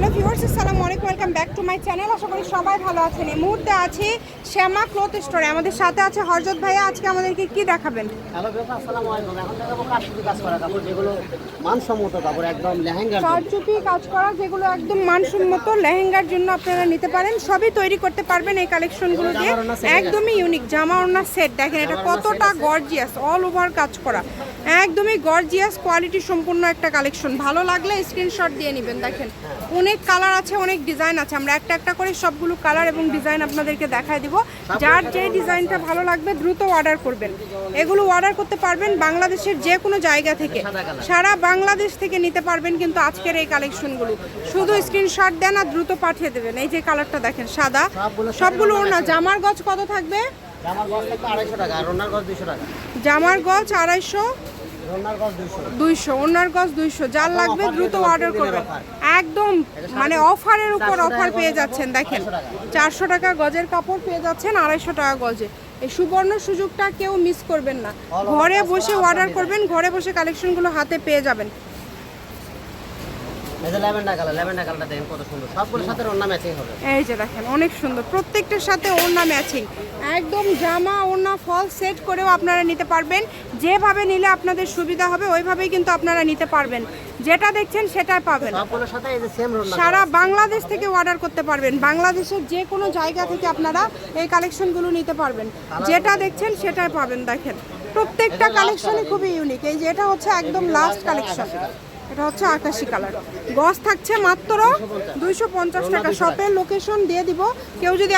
Hello viewers আসসালামু আলাইকুম welcome back to my channel. আশা করি সবাই ভালো আছেন। এই মুহূর্তে আছি শ্যামা ক্লথ স্টোরে। আমাদের সাথে আছে হরজত ভাইয়া। আজকে আমাদেরকে কি দেখাবেন? হ্যালো বেটা আসসালামু আলাইকুম। এখন দেখাবো কাশ্মীরি কাজ করা কাপড় যেগুলো মানসম্মত কাপড় একদম লেহেঙ্গার জন্য। চারচুপি কাজ করা যেগুলো একদম মানসম্মত লেহেঙ্গার জন্য আপনারা নিতে পারেন। সবই তৈরি করতে পারবেন এই কালেকশনগুলো দিয়ে। একদমই ইউনিক জামা ওড়না সেট দেখেন এটা কতটা গর্জিয়াস অল ওভার কাজ করা। একদমই গর্জিয়াস কোয়ালিটি সম্পূর্ণ একটা কালেকশন ভালো লাগলে স্ক্রিনশট দিয়ে নেবেন, দেখেন। অনেক কালার আছে, অনেক ডিজাইন আছে। আমরা একটা একটা করে সবগুলো কালার এবং ডিজাইন আপনাদেরকে দেখায় দিব। যার যে ডিজাইনটা ভালো লাগবে, দ্রুত অর্ডার করবেন। এগুলো অর্ডার করতে পারবেন বাংলাদেশের যে কোনো জায়গা থেকে। সারা বাংলাদেশ থেকে নিতে পারবেন কিন্তু আজকের এই কালেকশনগুলো শুধু স্ক্রিনশট দেন আর দ্রুত পাঠিয়ে দেবেন। এই যে কালারটা দেখেন, সাদা। সবগুলো ওড়না। জামার গজ কত থাকবে? জামার গজ আড়াইশো দুইশো ওনার গজ দুইশো যার লাগবে দ্রুত অর্ডার করবেন একদম মানে অফারের উপর অফার পেয়ে যাচ্ছেন দেখেন। চারশো টাকা গজের কাপড় পেয়ে যাচ্ছেন আড়াইশো টাকা গজে। এই সুবর্ণ সুযোগটা কেউ মিস করবেন না। ঘরে বসে অর্ডার করবেন ঘরে বসে কালেকশনগুলো হাতে পেয়ে যাবেন। ল্যাভেন্ডার কালার ল্যাভেন্ডার কালারটা দেখেন কত সুন্দর। সবগুলোর সাথে রোনা ম্যাচিং হবে। এই যে দেখেন অনেক সুন্দর। প্রত্যেকটার সাথে ওড়না ম্যাচিং একদম জামা ওড়না ফল সেট করেও আপনারা নিতে পারবেন। যেভাবে নিলে আপনাদের সুবিধা হবে ওইভাবেই কিন্তু আপনারা নিতে পারবেন। যেটা দেখছেন সেটাই পাবেন। সারা বাংলাদেশ থেকে অর্ডার করতে পারবেন। বাংলাদেশের যে কোনো জায়গা থেকে আপনারা এই কালেকশনগুলো নিতে পারবেন। যেটা দেখছেন সেটাই পাবেন দেখেন। প্রত্যেকটা কালেকশনই খুবই ইউনিক এই যে এটা হচ্ছে একদম লাস্ট কালেকশন এটা হচ্ছে আকাশি কালার। গজ থাকছে মাত্র দুইশো পঞ্চাশ টাকা। শপের লোকেশন দিয়ে দিব। কেউ যদি